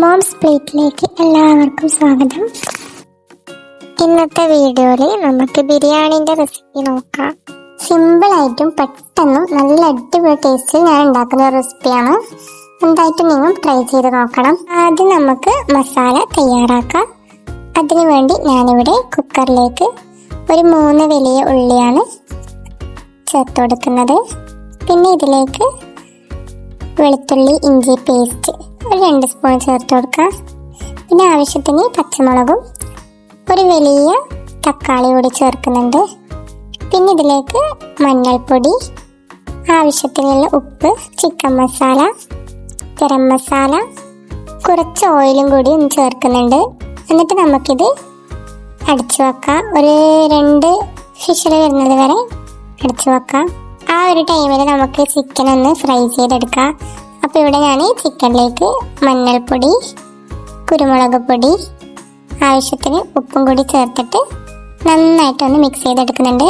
Moms പ്ലേറ്റിലേക്ക് എല്ലാവർക്കും സ്വാഗതം. ഇന്നത്തെ വീഡിയോയിൽ നമുക്ക് ബിരിയാണിന്റെ റെസിപ്പി നോക്കാം. സിമ്പിളായിട്ടും പെട്ടെന്നും നല്ല അടിപൊളി ടേസ്റ്റിൽ ഞാൻ ഉണ്ടാക്കുന്ന ഒരു റെസിപ്പിയാണ് എന്തായിട്ടും നിങ്ങൾ ട്രൈ ചെയ്ത് നോക്കണം. ആദ്യം നമുക്ക് മസാല തയ്യാറാക്കാം. അതിനു വേണ്ടി ഞാനിവിടെ കുക്കറിലേക്ക് ഒരു മൂന്ന് വലിയ ഉള്ളിയാണ് ചേർത്ത് കൊടുക്കുന്നത്. പിന്നെ ഇതിലേക്ക് വെളുത്തുള്ളി ഇഞ്ചി പേസ്റ്റ് ഒരു രണ്ട് സ്പൂൺ ചേർത്ത് കൊടുക്കുക. പിന്നെ ആവശ്യത്തിന് പച്ചമുളകും ഒരു വലിയ തക്കാളി കൂടി ചേർക്കുന്നുണ്ട്. പിന്നെ ഇതിലേക്ക് മഞ്ഞൾപ്പൊടി ആവശ്യത്തിനുള്ള ഉപ്പ് ചിക്കൻ മസാല ഗരം മസാല കുറച്ച് ഓയിലും കൂടി ഒന്ന് ചേർക്കുന്നുണ്ട്. എന്നിട്ട് നമുക്കിത് അടച്ചു വെക്കാം. ഒരു രണ്ട് ഫിഷിൽ വരുന്നത് വരെ അടച്ചു വെക്കാം. ആ ഒരു ടൈമിൽ നമുക്ക് ചിക്കൻ ഒന്ന് ഫ്രൈ ചെയ്തെടുക്കാം. അപ്പോൾ ഇവിടെ ഞാൻ ചിക്കനിലേക്ക് മഞ്ഞൾപ്പൊടി കുരുമുളക് പൊടി ആവശ്യത്തിന് ഉപ്പും കൂടി ചേർത്തിട്ട് നന്നായിട്ടൊന്ന് മിക്സ് ചെയ്തെടുക്കുന്നുണ്ട്.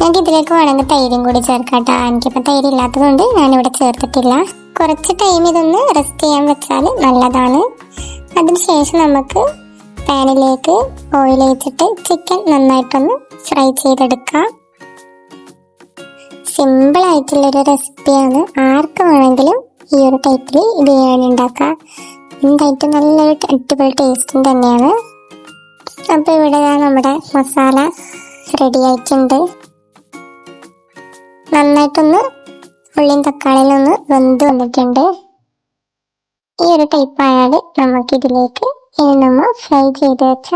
ഞങ്ങൾക്ക് ഇതിലേക്ക് വേണമെങ്കിൽ തൈരും കൂടി ചേർക്കാം കേട്ടോ എനിക്കിപ്പോൾ തൈര് ഇല്ലാത്തതുകൊണ്ട് ഞാനിവിടെ ചേർത്തിട്ടില്ല. കുറച്ച് ടൈം ഇതൊന്ന് റെസ്റ്റ് ചെയ്യാൻ വെച്ചാൽ നല്ലതാണ്. അതിനുശേഷം നമുക്ക് പാനിലേക്ക് ഓയിൽ ഒഴിച്ചിട്ട് ചിക്കൻ നന്നായിട്ടൊന്ന് ഫ്രൈ ചെയ്തെടുക്കാം. സിമ്പിൾ ആയിട്ടുള്ളൊരു റെസിപ്പിയാണ് ആർക്ക് വേണമെങ്കിലും ഈ ഒരു ടൈപ്പിൽ ബിരിയാണി ഉണ്ടാക്കാം എന്തായിട്ടും നല്ലൊരു അടിപൊളി ടേസ്റ്റും തന്നെയാണ്. അപ്പോൾ ഇവിടെ നമ്മുടെ മസാല റെഡി ആയിട്ടുണ്ട്. നന്നായിട്ടൊന്ന് ഉള്ളിയും തക്കാളിയും ഒന്ന് വെന്ത് വന്നിട്ടുണ്ട്. ഈ ഒരു ടൈപ്പ് ആയാൽ നമുക്ക് ഇതിലേക്ക് ഇനി നമ്മൾ ഫ്രൈ ചെയ്ത് വെച്ച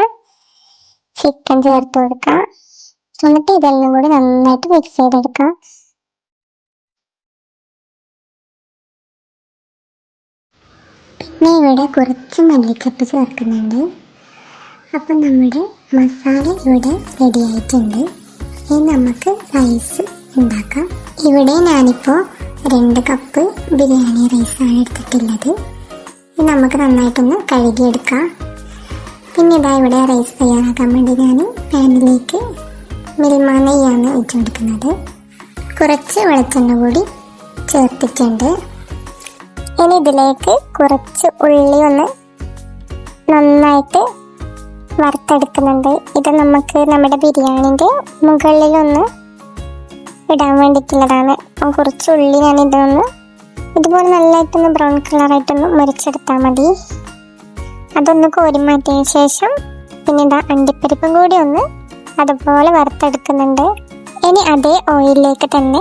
ചിക്കൻ ചേർത്ത് കൊടുക്കാം. എന്നിട്ട് ഇതെല്ലാം കൂടി നന്നായിട്ട് മിക്സ് ചെയ്തെടുക്കാം. പിന്നെ ഇവിടെ കുറച്ച് മല്ലിച്ചപ്പ് ചേർക്കുന്നുണ്ട് അപ്പം നമ്മുടെ മസാല ഇവിടെ റെഡി ആയിട്ടുണ്ട്. ഇനി നമുക്ക് റൈസ് ഉണ്ടാക്കാം. ഇവിടെ ഞാനിപ്പോൾ രണ്ട് കപ്പ് ബിരിയാണി റൈസാണ് എടുത്തിട്ടുള്ളത്. ഇത് നമുക്ക് നന്നായിട്ടൊന്ന് കഴുകിയെടുക്കാം. പിന്നെ ഇതാ ഇവിടെ റൈസ് തയ്യാറാക്കാൻ വേണ്ടി ഞാൻ പാനിലേക്ക് മിൽമ നെയ്യാണ് കുറച്ച് വെളിച്ചെണ്ണ കൂടി ചേർത്തിട്ടുണ്ട്. ഇനി ഇതിലേക്ക് കുറച്ച് ഉള്ളി ഒന്ന് നന്നായിട്ട് വറുത്തെടുക്കുന്നുണ്ട്. ഇത് നമുക്ക് നമ്മുടെ ബിരിയാണിന്റെ മുകളിലൊന്ന് ഇടാൻ വേണ്ടിയിട്ടുള്ളതാണ്. അപ്പം കുറച്ച് ഉള്ളി ഞാൻ ഇതൊന്ന് ഇതുപോലെ നല്ലതായിട്ടൊന്ന് ബ്രൗൺ കളറായിട്ടൊന്ന് മുറിച്ചെടുത്താൽ മതി. അതൊന്ന് കോരി മാറ്റിയതിന് ശേഷം പിന്നെ ഇതാ അണ്ടിപ്പരിപ്പും കൂടി ഒന്ന് അതുപോലെ വറുത്തെടുക്കുന്നുണ്ട്. ഇനി അതേ ഓയിലിലേക്ക് തന്നെ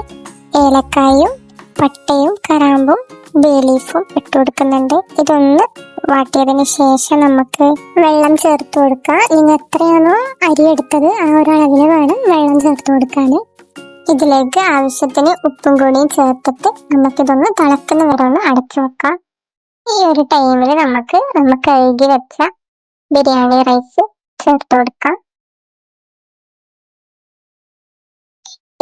ഏലക്കായും പട്ടയും കറാമ്പും ബേലീഫും ഇട്ട് കൊടുക്കുന്നുണ്ട്. ഇതൊന്ന് വാട്ടിയതിന് ശേഷം നമുക്ക് വെള്ളം ചേർത്ത് കൊടുക്കാം. നിങ്ങൾ എത്രയാണോ അരി എടുത്തത് ആ ഒരു അളവിന് വേണം വെള്ളം ചേർത്ത് കൊടുക്കാൻ ഇതിലേക്ക് ആവശ്യത്തിന് ഉപ്പും കൂടിയും ചേർത്തിട്ട് നമുക്കിതൊന്ന് തിളക്കുന്ന വരെ ഒന്ന് അടച്ചു വെക്കാം. ഈ ഒരു ടൈമിൽ നമുക്ക് നമുക്ക് കഴുകി വെച്ച ബിരിയാണി റൈസ് ചേർത്ത് കൊടുക്കാം.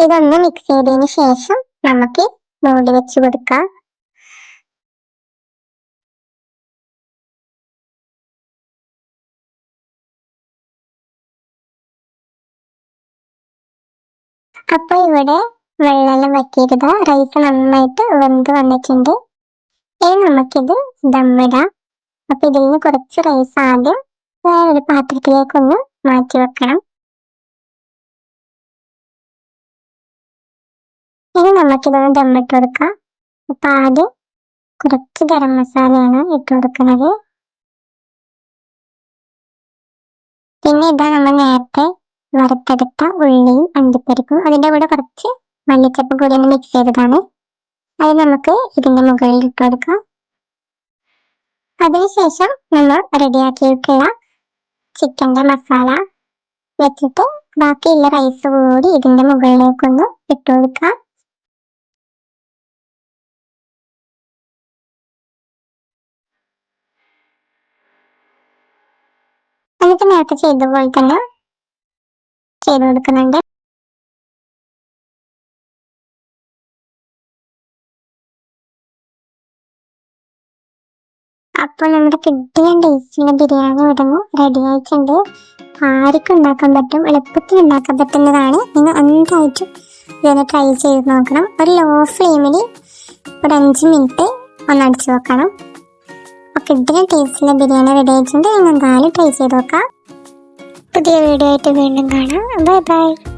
ഇതൊന്ന് മിക്സ് ചെയ്തതിന് ശേഷം നമുക്ക് മൂടി വെച്ച് കൊടുക്കാം. അപ്പൊ ഇവിടെ വെള്ളം വറ്റിയിരുത റൈസ് നന്നായിട്ട് വെന്ത് വന്നിട്ടുണ്ട്. ഇനി നമുക്കിത് ദമ്മിടാം. അപ്പൊ ഇതിൽ നിന്ന് കുറച്ച് റൈസ് ആദ്യം വേറൊരു പാത്രത്തിലേക്കൊന്ന് മാറ്റി വെക്കണം. ഇനി നമുക്കിതൊന്ന് ദമ്മിട്ട് കൊടുക്കാം. അപ്പൊ ആദ്യം കുറച്ച് ഗരം മസാലയാണ് ഇട്ട് കൊടുക്കുന്നത്. പിന്നെ ഇതാ നമ്മൾ നേരത്തെ വറുത്തെടുത്ത ഉള്ളിയും അണ്ടിപ്പരിപ്പും അതിന്റെ കൂടെ കുറച്ച് മല്ലിച്ചപ്പ് കൂടി ഒന്ന് മിക്സ് ചെയ്തതാണ്. അത് നമുക്ക് ഇതിന്റെ മുകളിൽ ഇട്ട് കൊടുക്കാം. അതിനുശേഷം നമ്മൾ റെഡിയാക്കിയിട്ടുള്ള ചിക്കന്റെ മസാല വെച്ചിട്ട് ബാക്കിയുള്ള റൈസ് കൂടി ഇതിന്റെ മുകളിലേക്കൊന്ന് ഇട്ട് കൊടുക്കാം. എന്നിട്ട് നേരത്തെ ചെയ്ത പോലെ തന്നെ ചെയ്ത് കൊടുക്കുന്നുണ്ട് അപ്പോൾ നമ്മുടെ കിട്ടിയ ടേസ്റ്റിന്റെ ബിരിയാണി വിടുന്നു റെഡി ആയിട്ടുണ്ട്. ആർക്കും ഉണ്ടാക്കാൻ പറ്റും എളുപ്പത്തിൽ ഉണ്ടാക്കാൻ പറ്റുന്നതാണ്. നിങ്ങൾ എന്തായിട്ടും ഇതൊന്ന് ട്രൈ ചെയ്ത് നോക്കണം. ഒരു ലോ ഫ്ലെയിമിൽ ഒരു അഞ്ച് മിനിറ്റ് ഒന്ന് അടിച്ചു വെക്കണം. കിട്ടിയ ടേസ്റ്റിലെ ബിരിയാണി റെഡി ആയിട്ടുണ്ട്. നിങ്ങൾ എന്തായാലും ട്രൈ ചെയ്ത് നോക്കാം. പുതിയ വീഡിയോ ആയിട്ട് വീണ്ടും കാണാം. Bye bye.